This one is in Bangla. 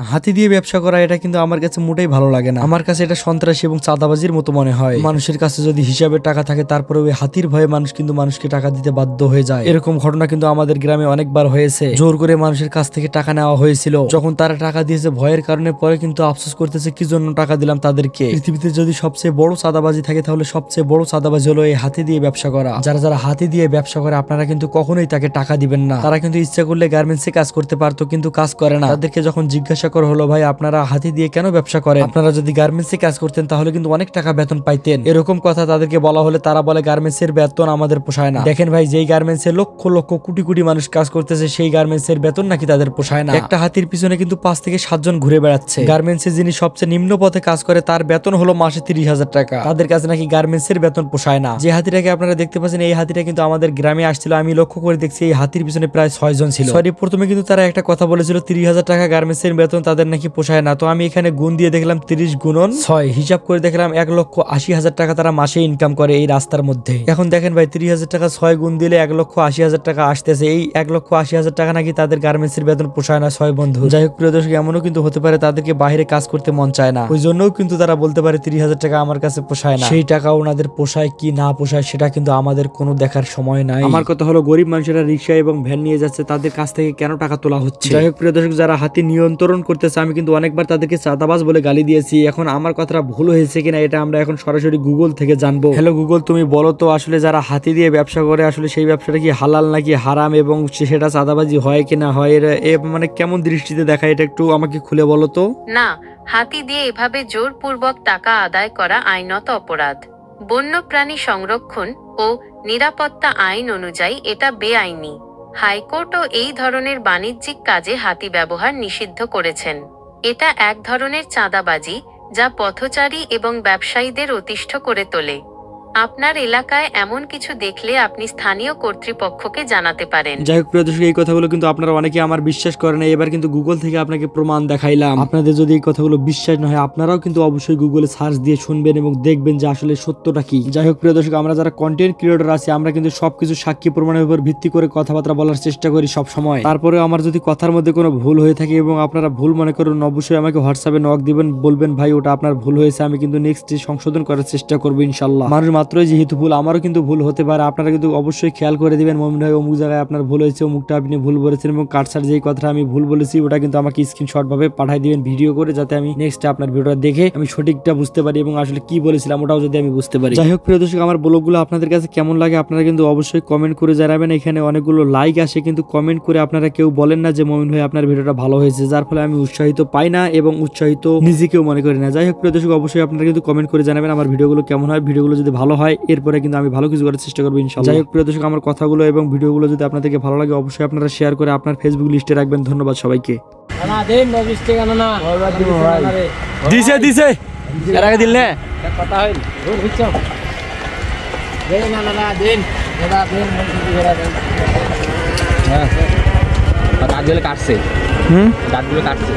হাতি দিয়ে ব্যবসা করা, এটা কিন্তু আমার কাছে মোটেই ভালো লাগে না। আমার কাছে এটা সন্ত্রাসী এবং চাঁদাবাজির মতো মনে হয়। মানুষের কাছে যদি হিসাবে টাকা থাকে তারপরে ওই হাতির ভয়ে মানুষ কিন্তু মানুষকে টাকা দিতে বাধ্য হয়ে যায়। এরকম ঘটনা কিন্তু আমাদের গ্রামে অনেকবার হয়েছে। জোর করে মানুষের কাছ থেকে টাকা নেওয়া হয়েছিল। যখন তারা টাকা দিয়েছে, ভয়ের কারণে পরে কিন্তু আফসোস করতেছে, কি জন্য টাকা দিলাম তাদেরকে? পৃথিবীতে যদি সবচেয়ে বড় চাঁদাবাজি থাকে, তাহলে সবচেয়ে বড় চাঁদাবাজি হলো এই হাতি দিয়ে ব্যবসা করা। যারা যারা হাতি দিয়ে ব্যবসা করে, আপনারা কিন্তু কখনোই তাকে টাকা দিবেন না। তারা কিন্তু ইচ্ছা করলে গার্মেন্টসে কাজ করতে পারতো, কিন্তু কাজ করে না। তাদেরকে যখন জিজ্ঞাসা করা হলো, ভাই, আপনারা হাতি দিয়ে কেন ব্যবসা করেন? আপনারা যদি গার্মেন্টসে কাজ করতেন, তাহলে কিন্তু অনেক টাকা বেতন পাইতেন। এরকম কথা তাদেরকে বলা হলে তারা বলে গার্মেন্টস এর বেতন আমাদের পোষায় না। দেখেন ভাই, যেই গার্মেন্টস এ লক্ষ লক্ষ কোটি কোটি মানুষ কাজ করতেছে, সেই গার্মেন্টস এর বেতন নাকি তাদের পোষায় না। একটা হাতির পিছনে কিন্তু পাঁচ থেকে সাতজন ঘুরে বেড়াচ্ছে। গার্মেন্টস এ যিনি সবচেয়ে নিম্ন পথে কাজ করে, তার বেতন হলো মাসে তিরিশ হাজার টাকা। তাদের কাছে নাকি গার্মেন্টস এর বেতন পোষায় না। যে হাতিটাকে আপনারা দেখতে পাচ্ছেন, এই হাতিটা কিন্তু আমাদের গ্রামে আসছিল। আমি লক্ষ্য করে দেখছি, এই হাতির পিছনে প্রায় ছয় জন ছিল। সরি প্রথমে কিন্তু তারা একটা কথা বলেছিল, তিরিশ হাজার টাকা গার্মেন্টস এর বেতন তাদের নাকি পোষায় না। তো আমি এখানে গুণ দিয়ে দেখলাম তিরিশ গুণন ছয়। হিসাব করে দেখলাম এক লক্ষ আশি হাজার টাকা তারা মাসে ইনকাম করে এই রাস্তার মধ্যে। এখন দেখেন ভাই তিরিশ হাজার টাকা ছয় গুণ দিলে এক লক্ষ আশি হাজার টাকা আসতেছে। এই এক লক্ষ আশি হাজার টাকা নাকি তাদের গার্মেন্টস এর বেতন পোষায় না ছয় বন্ধু। যাই হোক প্রিয় দর্শক এমনও কিন্তু হতে পারে তাদেরকে বাইরে কাজ করতে মন চায় না। ওই জন্যও কিন্তু তারা বলতে পারে তিরিশ হাজার টাকা আমার কাছে পোষায় না। সেই টাকা ওনাদের পোষায় কি না পোষায় সেটা কিন্তু আমাদের কোনো দেখার সময় নাই। আমার কথা হলো গরিব মানুষেরা রিক্সা এবং ভ্যান নিয়ে যাচ্ছে তাদের কাছ থেকে কেন টাকা তোলা হচ্ছে? যাই হোক প্রিয় দর্শক যারা হাতি নিয়ন্ত্রণ করতেছে, আমি কিন্তু অনেকবার তাদেরকে চাঁদাবাজ বলে গালি দিয়েছি। এখন আমার কথাটা ভুল হয়েছে কিনা এটা আমরা এখন সরাসরি গুগল থেকে জানব। হ্যালো গুগল তুমি বলো তো, আসলে যারা হাতি দিয়ে ব্যবসা করে, আসলে সেই ব্যবসাটা কি হালাল নাকি হারাম এবং সেটা চাঁদাবাজি হয় কিনা হয়, এর মানে কেমন দৃষ্টিতে দেখা এটা একটু আমাকে খুলে বলো তো? না, হাতি দিয়ে এভাবে জোরপূর্বক টাকা আদায় করা আইনত অপরাধ। বন্যপ্রাণী সংরক্ষণ ও নিরাপত্তা আইন অনুযায়ী এটা বেআইনি। হাইকোর্টও এই ধরনের বাণিজ্যিক কাজে হাতি ব্যবহার নিষিদ্ধ করেছেন। এটা এক ধরনের চাঁদাবাজি, যা পথচারী এবং ব্যবসায়ীদের অতিষ্ঠ করে তোলে। আপনার এলাকায় এমন কিছু দেখলে আপনি স্থানীয় কর্তৃপক্ষকে জানাতে পারেন। যাই হোক, প্রিয় দর্শক, এই কথাগুলো কিন্তু আপনারা অনেকে আমার বিশ্বাস করে না। এবার কিন্তু গুগল থেকে আপনাকে প্রমাণ দেখাইলাম। আপনাদের যদি এই কথাগুলো বিশ্বাস না হয়, আপনারাও কিন্তু অবশ্যই গুগলে সার্চ দিয়ে শুনবেন এবং দেখবেন যে আসলে সত্যটা কি। যাই হোক, প্রিয় দর্শক, আমরা যারা কন্টেন্ট ক্রিয়েটর আছি, আমরা কিন্তু সবকিছু সাক্ষী প্রমাণের উপর ভিত্তি করে কথাবার্তা বলার চেষ্টা করি সব সময় তারপরে আমার যদি কথার মধ্যে কোনো ভুল হয়ে থাকে এবং আপনারা ভুল মনে করুন, অবশ্যই আমাকে হোয়াটসঅ্যাপে নক দিবেন, বলবেন, ভাই, ওটা আপনার ভুল হয়েছে, আমি কিন্তু নেক্সট ডে সংশোধন করার চেষ্টা করব ইনশাল্লাহ মানুষ মাত্রই যেহেতু ভুল, আমারও কিন্তু ভুল হতে পারে। আপনারা কিন্তু অবশ্যই খেয়াল করে দিবেন মমিন ভাই অমুক জায়গায় আপনার ভুল হয়েছে, অমুকটা আপনি ভুল বলেছেন এবং কাটসার যেই কথাটা আমি ভুল বলেছি, ওটা কিন্তু আমাকে স্ক্রিনশট ভাবে পাঠাই দিবেন ভিডিও করে, যাতে আমি নেক্সট আপনার ভিডিওটা দেখে আমি সঠিকটা বুঝতে পারি এবং আসলে কি বলেছিলাম ওটাও যদি আমি বুঝতে পারি। যাই হোক, প্রিয় দর্শক, আমার ব্লগগুলো আপনাদের কাছে কেমন লাগে আপনারা কিন্তু অবশ্যই কমেন্ট করে জানাবেন। এখানে অনেকগুলো লাইক আসে, কিন্তু কমেন্ট করে আপনারা কেউ বলেন না যে মমিন ভাই আপনার ভিডিওটা ভালো হয়েছে, যার ফলে আমি উৎসাহিত পাই না এবং উৎসাহিত নিজেকেও মনে করি না। যাই হোক, প্রিয় দর্শক, অবশ্যই আপনারা কিন্তু কমেন্ট করে জানাবেন আমার ভিডিওগুলো কেমন হয়। ভিডিওগুলো যদি ভালো হয় এরপরে কিন্তু আমি ভালো কিছু করার চেষ্টা করব ইনশাল্লাহ যাই হোক প্রিয় দর্শক আমার কথাগুলো এবং ভিডিওগুলো যদি আপনাদেরকে ভালো লাগে অবশ্যই আপনারা শেয়ার করে আপনার ফেসবুক লিস্টে রাখবেন। ধন্যবাদ সবাইকে। না দেন নবিশ টাকা না। না দিছে দিছে। এর আগে দিল কথা ভুল না। না না দেন। দাঁতগুলো কাটছে। হুম? দাঁতগুলো কাটছে।